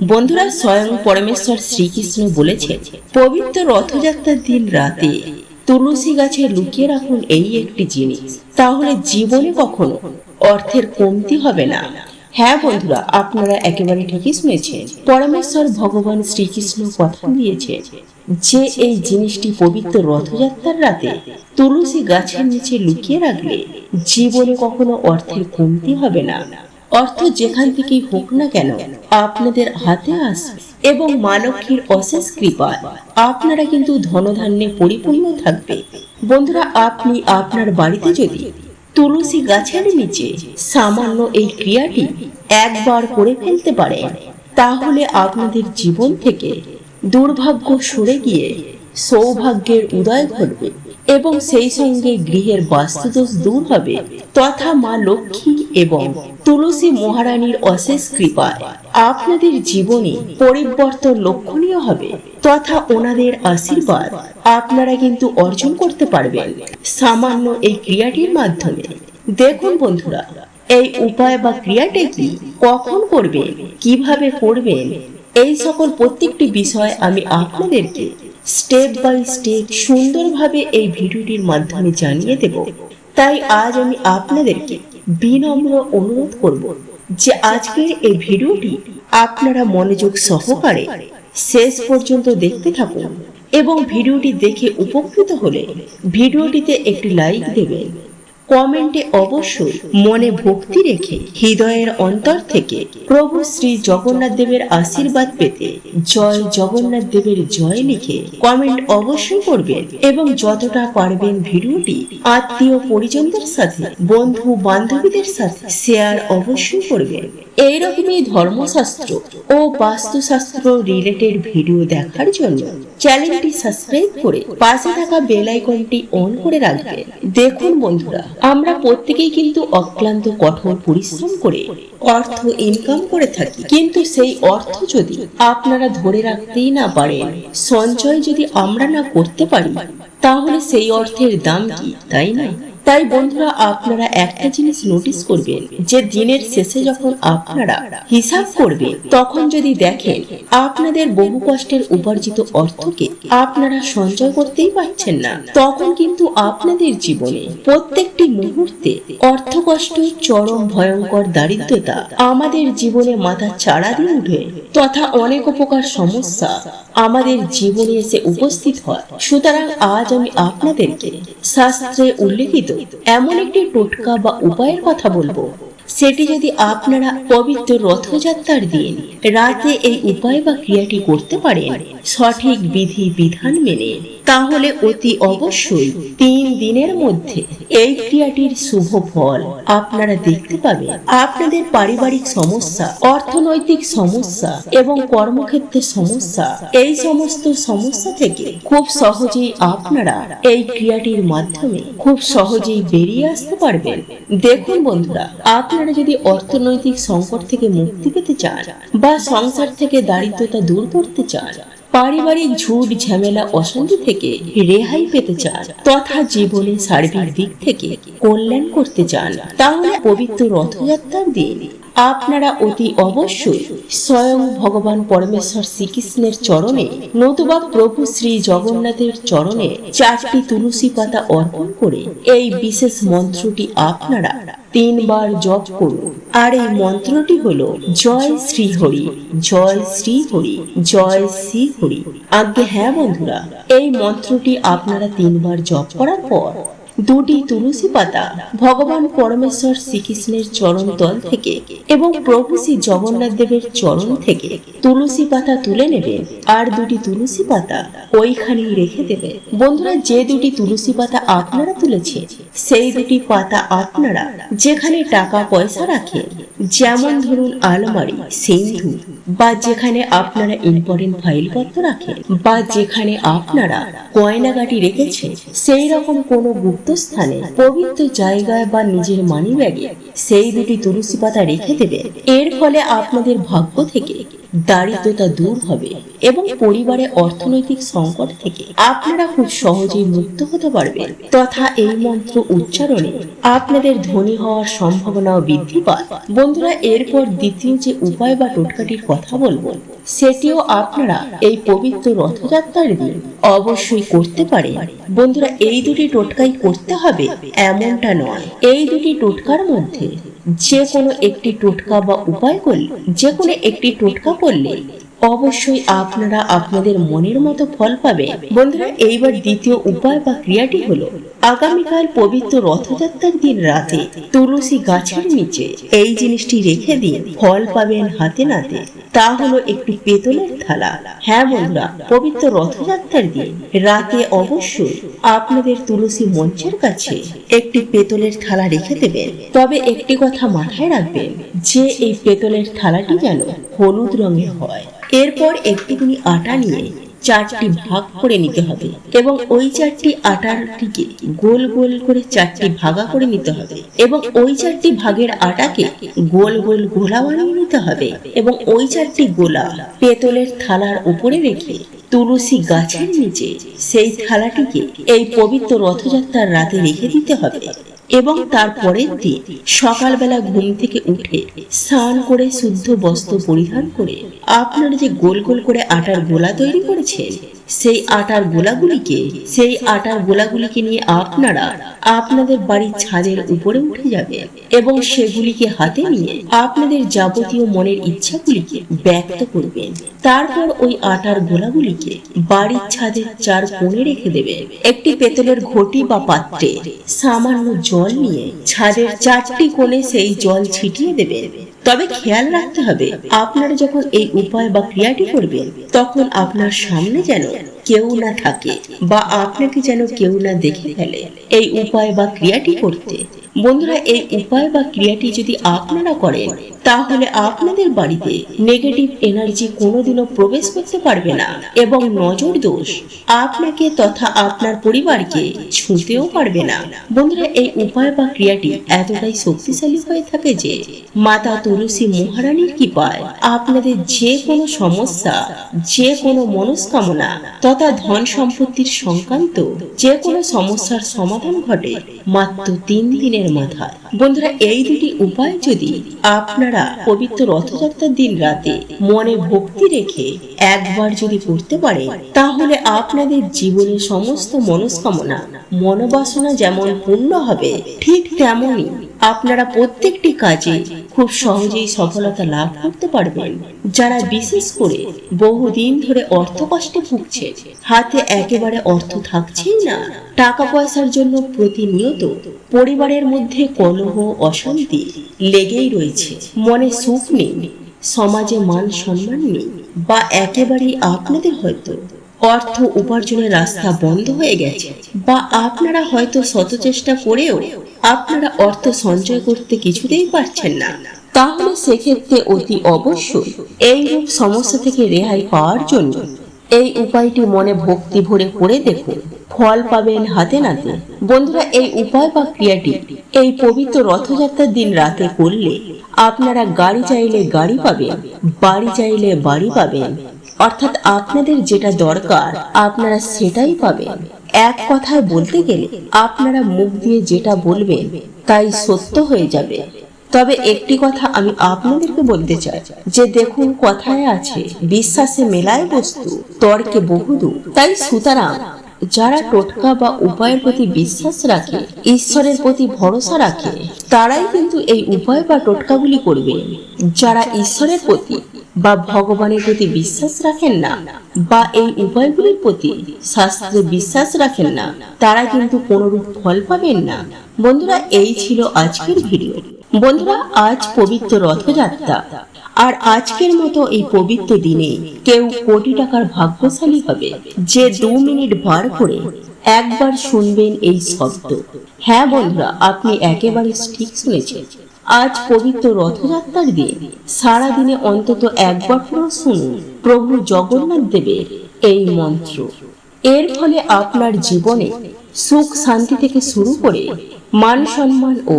বন্ধুরা স্বয়ং পরমেশ্বর শ্রীকৃষ্ণ বলেছেন পবিত্র রথযাত্রার দিন রাতে তুলসী গাছে লুকিয়ে রাখুন এই একটি জিনিস। তাহলে জীবনে কখনো অর্থের কমতি হবে না। হ্যাঁ বন্ধুরা, আপনারা একেবারে ঠিকই শুনেছেন। পরমেশ্বর ভগবান শ্রীকৃষ্ণ কথা দিয়েছে যে, এই জিনিসটি পবিত্র রথযাত্রার রাতে তুলসী গাছের নিচে লুকিয়ে রাখলে জীবনে কখনো অর্থের কমতি হবে না। অর্থ যেখান থেকেই হোক না কেন, আপনাদের হাতে আসবে। এবং মা লক্ষ্মীর অশেষ কৃপায়, আপনারা কিন্তু ধনধান্যে পরিপূর্ণ থাকবে। বন্ধুরা, আপনি আপনার বাড়িতে যদি তুলসী গাছের নিচে সামান্য এই ক্রিয়াটি একবার করে ফেলতে পারেন, তাহলে আপনাদের জীবন থেকে দুর্ভাগ্য সরে গিয়ে সৌভাগ্যের উদয় ঘটবে এবং সেই সঙ্গে গৃহের বাস্তুদোষ দূর হবে, তথা মা লক্ষ্মী এবং তুলসী মহারানীর অশেষ কৃপায় আপনাদের জীবনে পরিবর্তন লক্ষণীয় হবে, তথা ওনাদের আশীর্বাদ আপনারা কিন্তু অর্জন করতে পারবেন সামান্য এই ক্রিয়াটির মাধ্যমে। দেখুন বন্ধুরা, এই উপায় বা ক্রিয়াটি কি, কখন করবেন, কীভাবে করবেন, এই সকল প্রত্যেকটি বিষয় আমি আপনাদেরকে স্টেপ বাই স্টেপ সুন্দরভাবে এই ভিডিওটির মাধ্যমে জানিয়ে দেব। তাই আজ আমি আপনাদেরকে বিনম্র অনুরোধ করব যে আজকের এই ভিডিওটি আপনারা মনোযোগ সহকারে শেষ পর্যন্ত দেখতে থাকুন এবং ভিডিওটি দেখে উপকৃত হলে ভিডিওটিতে একটি লাইক দেবেন। কমেন্টে অবশ্যই মনে ভক্তি রেখে হৃদয়ের অন্তর থেকে প্রভু শ্রী জগন্নাথ দেবের আশীর্বাদ পেতে জয় জগন্নাথ দেবের জয় লিখে কমেন্ট অবশ্যই করবেন এবং যতটা পারবেন ভিডিওটি আত্মীয় পরিজনদের সাথে, বন্ধু বান্ধবীদের সাথে শেয়ার অবশ্যই করবেন। এইরকমই ধর্মশাস্ত্র ও বাস্তুশাস্ত্র রিলেটেড ভিডিও দেখার জন্য চ্যানেলটি সাবস্ক্রাইব করে পাশে থাকা বেল আইকনটি অন করে রাখবেন। দেখুন বন্ধুরা আমরা প্রত্যেকেই কিন্তু অক্লান্ত, কঠোর পরিশ্রম করে অর্থ ইনকাম করে থাকি। কিন্তু সেই অর্থ যদি আপনারা ধরে রাখতেই না পারেন, সঞ্চয় যদি আমরা না করতে পারি, তাহলে সেই অর্থের দাম কি, তাই না? তাই বন্ধুরা, আপনারা একটা জিনিস নোটিস করবেন, যে দিনের শেষে যখন আপনারা হিসাব করবেন, তখন যদি দেখেন আপনাদের বহু কষ্টের উপার্জিত অর্থকে আপনারা সঞ্চয় করতেই পারছেন না, তখন কিন্তু আপনাদের জীবনে প্রত্যেকটি মুহূর্তে অর্থ কষ্ট চরম ভয়ঙ্কর দারিদ্রতা আমাদের জীবনে মাথা চাড়া দিয়ে উঠে, তথা অনেক উপকার সমস্যা আমাদের জীবনে এসে উপস্থিত হয়। সুতরাং আজ আমি আপনাদেরকে শাস্ত্রে উল্লেখিত এমন একটি টোটকা বা উপায়ের কথা বলব। সেটি যদি আপনারা পবিত্র রথযাত্রার দিন রাতে এই উপায় বা ক্রিয়াটি করতে পারেন, সঠিক বিধি বিধান মেনে, তাহলে অতি অবশ্যই তিন দিনের মধ্যে এই ক্রিয়াটির শুভ ফল আপনারা দেখতে পাবেন। আপনাদের পারিবারিক সমস্যা, অর্থনৈতিক সমস্যা এবং কর্মক্ষেত্রের সমস্যা, এই সমস্ত সমস্যা থেকে খুব সহজেই আপনারা এই ক্রিয়াটির মাধ্যমে খুব সহজেই বেরিয়ে আসতে পারবেন। দেখুন বন্ধুরা আপনারা যদি অর্থনৈতিক সংকট থেকে মুক্তি পেতে চান বা সংসার থেকে দারিদ্রতা দূর করতে চান, পারিবারিক ঝুট, ঝামেলা, অশান্তি থেকে রেহাই পেতে চান, তথা জীবনে সার্বিক দিক থেকে কল্যাণ করতে চান, তাহলে পবিত্র রথযাত্রার দিন আপনারা অতি অবশ্যই স্বয়ং ভগবান পরমেশ্বর শ্রীকৃষ্ণের চরণে, নতুবা প্রভু শ্রী জগন্নাথের চরণে চারটি তুলসী পাতা অর্পণ করে এই বিশেষ মন্ত্রটি আপনারা তিনবার জপ করুন। আর এই মন্ত্রটি হলো, জয় শ্রী হরি জয় শ্রী হরি জয় শ্রী হরি আজ্ঞে হ্যাঁ বন্ধুরা, এই মন্ত্রটি আপনারা তিনবার জপ করার পর দুটি তুলসী পাতা ভগবান পরমেশ্বর শ্রীকৃষ্ণের চরণ তল থেকে এবং প্রভু শ্রী জগন্নাথ দেবের চরণ থেকে তুলসী পাতা তুলে নেবেন আর দুটি তুলসী পাতা ওইখানেই রেখে দেবেন বন্ধুরা, যে দুটি তুলসী পাতা আপনারা তুলেছেন, সেই দুটি পাতা আপনারা যেখানে টাকা পয়সা রাখেন যেমন ধরুন আলমারি, সিন্ধু, বা যেখানে আপনারা ইম্পর্টেন্ট ফাইলপত্র রাখেন, বা যেখানে আপনারা গয়নাগাটি রেখেছেন সেই রকম কোনো গুপ্ত স্থানে পবিত্র জায়গায় বা নিজের মানি ব্যাগে সেই দুটি তুলসী পাতা রেখে দেবেন এর ফলে আপনাদের ভাগ্য থেকে দারিদ্রতা দূর হবে এবং পরিবারে অর্থনৈতিক সংকট থেকে আপনারা খুব সহজেই মুক্ত হতে পারবেন। তথা এই মন্ত্র উচ্চারণে আপনাদের ধনী হওয়ার সম্ভাবনাও বৃদ্ধি পায়। বন্ধুরা, এরপর দ্বিতীয় যে উপায় বা টোটকাটির কথা বলব, সেটিও আপনারা এই পবিত্র রথযাত্রার দিন অবশ্যই করতে পারে বন্ধুরা, এই দুটি টোটকাই করতে হবে এমনটা নয়। এই দুটি টোটকার মধ্যে যে কোনো একটি টোটকা বা উপায় করলে যে কোনো একটি টোটকা করলে অবশ্যই আপনারা আপনাদের মনের মতো ফল পাবেন বন্ধুরা, এইবার দ্বিতীয় উপায় বা ক্রিয়াটি হলো, আগামীকাল পবিত্র রথযাত্রার দিন রাতে তুলসী গাছের নিচে এই জিনিসটি রেখে দিন ফল পাবেন হাতে নাতে। তা হলো একটি পেতলের থালা। হ্যাঁ বন্ধুরা, পবিত্র রথযাত্রার দিন রাতে অবশ্যই আপনাদের তুলসী মঞ্চের কাছে একটি পেতলের থালা রেখে দেবেন। তবে একটি কথা মাথায় রাখবেন, যে এই পেতলের থালাটি যেন হলুদ রঙের হয়। এরপর একটুখানি আটা নিয়ে চারটি ভাগ করে নিতে হবে এবং ওই চারটি আটাটিকে গোল গোল করে চারটি ভাগা করে নিতে হবে এবং ওই চারটি ভাগের আটাকে গোল গোল গোলা বানিয়ে নিতে হবে এবং ওই চারটি গোলা পেতলের থালার উপরে রেখে তুলসী গাছের নিচে সেই থালাটিকে এই পবিত্র রথযাত্রার রাতে রেখে দিতে হবে। এবং তারপরের দিন সকালবেলা ঘুম থেকে উঠে স্নান করে শুদ্ধ বস্ত্র পরিধান করে আপনার যে গোল গোল করে আটার গোলা তৈরি করেছেন সেই আটার গোলাগুলিকে, সেই আটার গোলাগুলিকে নিয়ে আপনারা আপনাদের বাড়ির ছাদের উপরে উঠে যাবে এবং সেগুলিকে হাতে নিয়ে আপনাদের যাবতীয় মনের ইচ্ছাগুলিকে ব্যক্ত করবেন। তারপর ওই আটার গোলাগুলিকে বাড়ির ছাদের চার কোণে রেখে দেবে। একটি পেতলের ঘটি বা পাত্রে সামান্য জল নিয়ে ছাদের চারটি কোণে সেই জল ছিটিয়ে দেবেন তবে খেয়াল রাখতে হবে, আপনারা যখন এই উপায় বা ক্রিয়াটি করবেন, তখন আপনার সামনে যেন কেউ না থাকে বা আপনাকে যেন কেউ না দেখে ফেলে। এই উপায় বা ক্রিয়াটি করতে বন্ধুরা, এই উপায় বা ক্রিয়াটি যদি আপনারা করেন, তাহলে আপনাদের বাড়িতে নেগেটিভ এনার্জি কোনোদিনও প্রবেশ করতে পারবে না এবং নজর দোষ আপনাকে তথা আপনার পরিবারকে ছুঁতেও পারবে না। বন্ধুরা, এই উপায় বা ক্রিয়াটি এতটাই শক্তিশালী হয়ে থাকে যে মাতা তুলসী মহারানীর কৃপায় আপনাদের যে কোনো সমস্যা, যে কোনো মনস্কামনা তথা ধন সম্পত্তির সংক্রান্ত যে কোনো সমস্যার সমাধান ঘটে মাত্র তিন দিনের মাথায়। বন্ধুরা, এই দুটি উপায় যদি আপনারা পবিত্র রথযাত্রার দিন রাতে মনে ভক্তি রেখে একবার যদি করতে পারেন, তাহলে আপনাদের জীবনের সমস্ত মনস্কামনা, মনোবাসনা যেমন পূর্ণ হবে, ঠিক তেমনই আপনারা প্রত্যেকটি কাজে খুব সহজেই সফলতা লাভ করতে পারবেন। যারা বিশেষ করে বহুদিন ধরে অর্থ কষ্টে ভুগছে, হাতে একেবারে অর্থ থাকছেই না টাকা পয়সার জন্য প্রতিনিয়ত পরিবারের মধ্যে কলহ, অশান্তি লেগেই রয়েছে। মনে সুখ নেই, সমাজে মান সম্মান নেই, বা একেবারেই আপনাদের হয়তো অর্থ উপার্জনের রাস্তা বন্ধ হয়ে গেছে, বা আপনারা হয়তো শত চেষ্টা করেও আপনারা অর্থ সঞ্চয় করতে কিছুতেই পারছেন না। তাহলে সেক্ষেত্রে অতি অবশ্যই এইরূপ সমস্যা থেকে রেহাই পাওয়ার জন্য এই উপায়টি মনে ভক্তি ভরে করে দেখুন। ফল পাবেন হাতে নাতে। বন্ধুরা, এই উপায় বা ক্রিয়াটি এই পবিত্র রথযাত্রার দিন রাতে করলে আপনারা গাড়ি চাইলে গাড়ি পাবেন, বাড়ি চাইলে বাড়ি পাবেন। অর্থাৎ আপনাদের যেটা দরকার, আপনারা সেটাই পাবেন। এক কথায় বলতে গেলে আপনারা মুখ দিয়ে যেটা বলবেন তাই সত্য হয়ে যাবে। তবে একটি কথা আমি আপনাদেরকে বলতে চাই, যে দেখুন কথায় আছে, বিশ্বাসে মেলায় বস্তু, তর্কে বহুদূর, তাই সুতরাং যারা টোটকা বা উপায়ের প্রতি বিশ্বাস রাখে, ঈশ্বরের প্রতি ভরসা রাখে, তারাই কিন্তু এই উপায় বা টোটকাগুলি করবে। যারা ঈশ্বরের প্রতি বা ভগবানের প্রতি বিশ্বাস রাখেন না বা এই উপায়গুলির প্রতি শাস্ত্রে বিশ্বাস রাখেন না, তারা কিন্তু কোনরূপ ফল পাবেন না। বন্ধুরা, এই ছিল আজকের ভিডিও। বন্ধুরা, আজ পবিত্র রথযাত্রা। আর আজকের মতো এই পবিত্র দিনে কেউ কোটি টাকার ভাগ্যশালী হবে। যে দু মিনিট বার করে একবার শুনবেন এই শব্দ। হ্যাঁ বন্ধুরা, আপনি একেবারে ঠিক শুনেছেন। আজ পবিত্র রথযাত্রার দিন। সারা দিনে অন্তত একবার করে শুনুন প্রভু জগন্নাথ দেবের এই মন্ত্র। এর ফলে আপনার জীবনে সুখ শান্তি থেকে শুরু করে মান সম্মান ও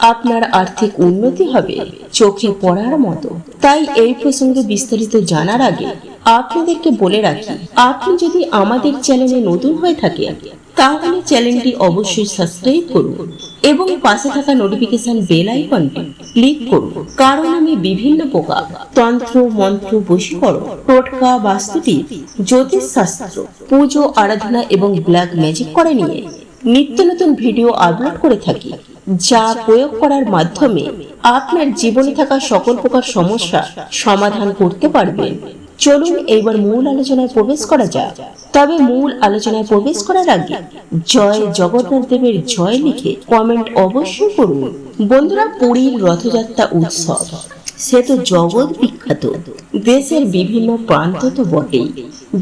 আপনার আর্থিক উন্নতি হবে, চোখে পড়ার মতো। তাই এই প্রসঙ্গে বিস্তারিত জানার আগে আপনাদেরকে বলে রাখি, আপনি যদি আমাদের চ্যানেলে নতুন হয়ে থাকেন, তাহলে চ্যানেলটি অবশ্যই সাবস্ক্রাইব করুন এবং পাশে থাকা নোটিফিকেশন বেল আইকনটি ক্লিক করুন। কারণ আমি বিভিন্ন প্রকার তন্ত্র, মন্ত্র বশীকরণ টোটকা, বাস্তুটি জ্যোতিষ শাস্ত্র পুজো, আরাধনা এবং ব্ল্যাক ম্যাজিক করে নিয়ে নিত্য নতুন ভিডিও আপলোড করে থাকি। যা প্রয়োগ করার মাধ্যমে আপনার জীবনে থাকা সকল প্রকার সমস্যা সমাধান করতে পারবেন চলুন এইবার মূল আলোচনায় প্রবেশ করা যাক। তবে মূল আলোচনায় প্রবেশ করার আগে জয় জগন্নাথ দেবের জয় লিখে কমেন্ট অবশ্যই করুন। বন্ধুরা, পুরীর রথযাত্রা উৎসব। সে তো জগৎ বিখ্যাত। দেশের বিভিন্ন প্রান্ত তো বটেই।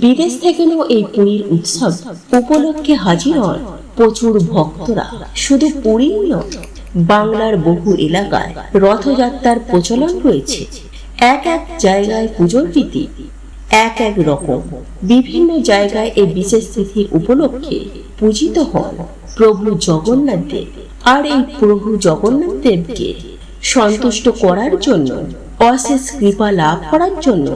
বিদেশ থেকেও এই পুরীর উৎসব উপলক্ষে হাজির হন প্রচুর ভক্তরা। শুধু পুরী নয়, বাংলার বহু এলাকায় রথযাত্রার প্রচলন রয়েছে। এক এক জায়গায় পুজোর রীতি, এক এক রকম। বিভিন্ন জায়গায় এই বিশেষ তিথির উপলক্ষে পূজিত হন প্রভু জগন্নাথ দেব। আর এই প্রভু জগন্নাথ দেবকে সন্তুষ্ট করার জন্য, অশেষ কৃপা লাভ করার জন্য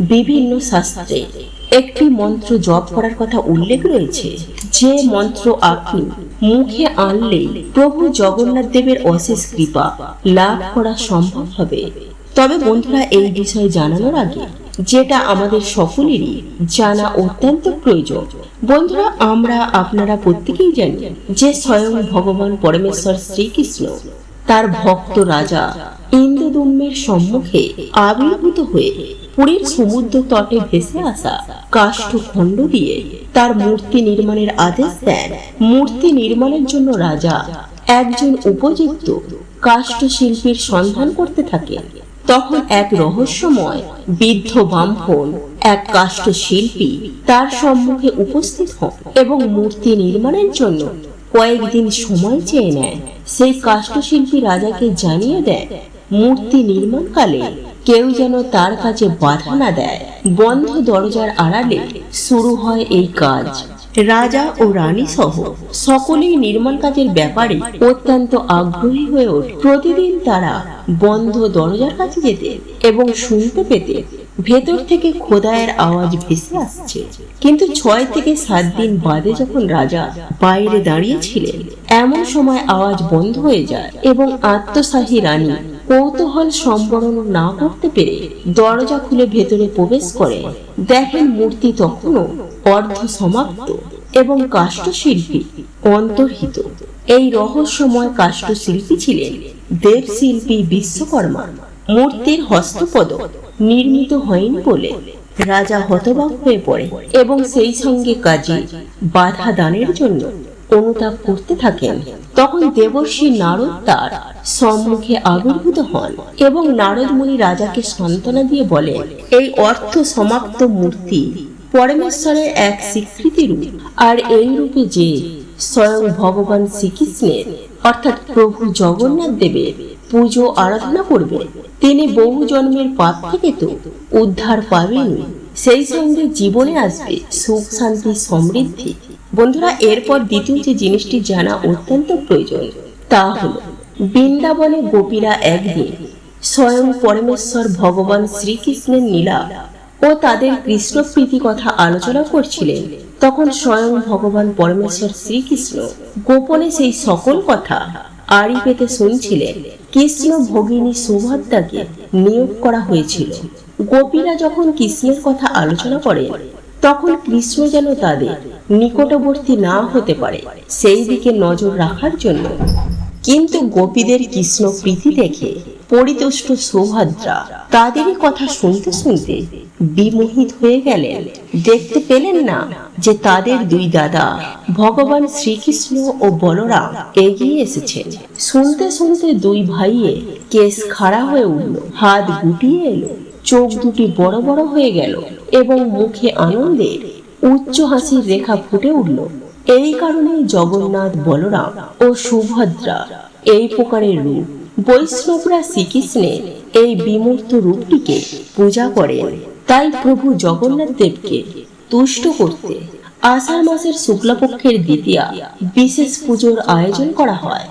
বিভিন্ন শাস্ত্রে একটি মন্ত্র জপ করার কথা উল্লেখ রয়েছে। যে মন্ত্র আপনি মুখে আনলেই প্রভু জগন্নাথ দেবের অশেষ কৃপা লাভ করা সম্ভব হবে। তবে বন্ধুরা, এই বিষয়ে জানানোর আগে, যেটা আমাদের সকলেরই জানা অত্যন্ত প্রয়োজন। বন্ধুরা, আমরা আপনারা প্রত্যেকেই জানি যে স্বয়ং ভগবান পরমেশ্বর শ্রীকৃষ্ণ তার ভক্ত রাজা ইন্দ্রদুম্নের সম্মুখে আবির্ভূত হয়ে পুরীর সমুদ্র তটে ভেসে আসা কাষ্ঠ খণ্ড দিয়ে তার মূর্তি নির্মাণের আদেশ দেন। মূর্তি নির্মাণের জন্য রাজা একজন উপযুক্ত কাষ্ঠ শিল্পীর সন্ধান করতে থাকে তখন এক রহস্যময় বৃদ্ধ বামফোন এক কাষ্ঠ শিল্পী তার সম্মুখে উপস্থিত হন এবং মূর্তি নির্মাণের জন্য কয়েকদিন সময় চেয়ে নেয়। সেই কাষ্ঠশিল্পী রাজাকে জানিয়ে দেয়, মূর্তি নির্মাণকালে কেউ যেন তার কাছে বাধা না দেয়। বন্ধ দরজার আড়ালে শুরু হয় এই কাজ। রাজা ও রানী সহ সকলেই নির্মাণ কাজের ব্যাপারে অত্যন্ত আগ্রহী হয়ে ওঠে। প্রতিদিন তারা বন্ধ দরজার কাছে যেতে এবং শুনতে পেতে ভেতর থেকে খোদায়ের আওয়াজ ভেসে আসছে। কিন্তু ছয় থেকে সাত দিন বাদে যখন রাজা বাইরে দাঁড়িয়েছিলেন, এমন সময় আওয়াজ বন্ধ হয়ে যায় এবং আত্মসাহী রানী কৌতূহল সম্বরণ না করতে পেরে দরজা খুলে ভেতরে প্রবেশ করে। দেখেন মূর্তি তখনও অর্ধ সমাপ্ত এবং কাষ্ঠশিল্পী অন্তর্হিত। এই রহস্যময় কাষ্ঠশিল্পী ছিলেন দেবশিল্পী বিশ্বকর্মা, মূর্তির হস্তপদ নির্মিত হয়নি বলে রাজা হতবাক হয়ে পড়ে এবং সেই সঙ্গে কাজে বাধা দানের জন্য অনুতাপ করতে থাকেন। তখন দেবর্ষী নারদ তার সম্মুখে আবির্ভূত হন এবং নারদ মুনি রাজাকে সান্ত্বনা দিয়ে বলেন এই অর্থ সমাপ্ত মূর্তি পরমেশ্বরের এক স্বীকৃতি রূপ, আর এই রূপে যে স্বয়ং ভগবান শ্রীকৃষ্ণের, অর্থাৎ প্রভু জগন্নাথ দেবের পুজো, আরাধনা করবে। তিনি বহু জন্মের পাপ থেকে তো উদ্ধার পাবেন সেই সঙ্গে জীবনে আসবে সুখ, শান্তি, সমৃদ্ধি। বন্ধুরা, এরপর দ্বিতীয় যে জিনিসটি জানা অত্যন্ত প্রয়োজন। তা হল, বৃন্দাবনে গোপীরা একদিন স্বয়ং পরমেশ্বর ভগবান শ্রীকৃষ্ণের নীলা ও তাদের কৃষ্ণ প্রীতি কথা আলোচনা করছিলেন। তখন স্বয়ং ভগবান পরমেশ্বর শ্রীকৃষ্ণ গোপনে সেই সকল কথা আড়ি পেতে শুনছিলেন কৃষ্ণ ভগিনী সুভদ্রাকে নিয়োগ করা হয়েছিল। গোপীরা যখন কৃষ্ণের কথা আলোচনা করেন, তখন কৃষ্ণ যেন তাদের নিকটবর্তী না হতে পারে সেই দিকে নজর রাখার জন্য। কিন্তু গোপীদের কৃষ্ণ প্রীতি দেখে পরিতুষ্ট সুভদ্রা তাদেরই কথা শুনতে শুনতে বিমোহিত হয়ে গেলেন। দেখতে পেলেন না যে তাদের দুই দাদা ভগবান শ্রীকৃষ্ণ ও বলরাম এগিয়ে এসেছেন। শুনতে শুনতে দুই ভাইয়ে কেস খাড়া হয়ে উঠল, হাত গুটিয়ে এলো, চোখ দুটি বড় বড় হয়ে গেল এবং মুখে আনন্দের উচ্চ হাসির রেখা ফুটে উঠল। এই কারণেই জগন্নাথ, বলরাম ও সুভদ্রা এই প্রকারের রূপ বৈষ্ণবরা শ্রীকৃষ্ণের এই বিমূর্ত রূপটিকে পূজা করেন। তাই প্রভু জগন্নাথ দেবকে তুষ্ট করতে আষাঢ় মাসের শুক্লপক্ষের দ্বিতীয়া বিশেষ পুজোর আয়োজন করা হয়।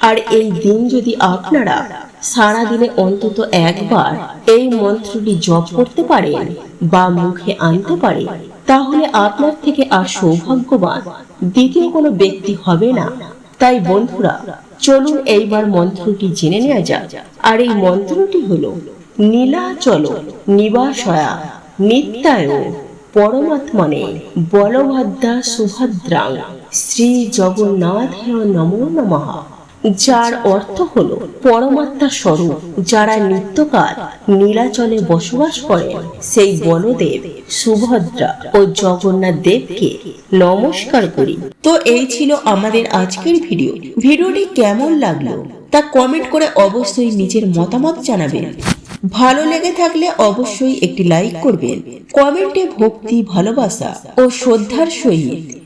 আর এই দিন যদি আপনারা সারা দিনে অন্তত একবার এই মন্ত্রটি জপ করতে পারেন বা মুখে আনতে পারে তাহলে আপনার থেকে আর সৌভাগ্যবান দ্বিতীয় কোনো ব্যক্তি হবে না। তাই বন্ধুরা, চলুন এইবার মন্ত্রটি জেনে নেওয়া যাক। আর এই মন্ত্রটি হলো নীলাচল নিবাসয়া নিত্যায় পরমাত্মনে বলভদ্রা সুভদ্রাং শ্রী জগন্নাথ নমো নমঃ। যার অর্থ হলো পরমাত্মা স্বরূপ, যারা নিত্যকাল নীলাচলে বসবাস করেন। সেই বলদেব সুভদ্রা ও জগন্নাথ দেবকে নমস্কার করি। তো এই ছিল আমাদের আজকের ভিডিও। ভিডিওটি কেমন লাগল তা কমেন্ট করে অবশ্যই নিজের মতামত জানাবেন। ভালো লেগে থাকলে অবশ্যই একটি লাইক করবেন। কমেন্টে ভক্তি, ভালোবাসা ও শ্রদ্ধার সহিত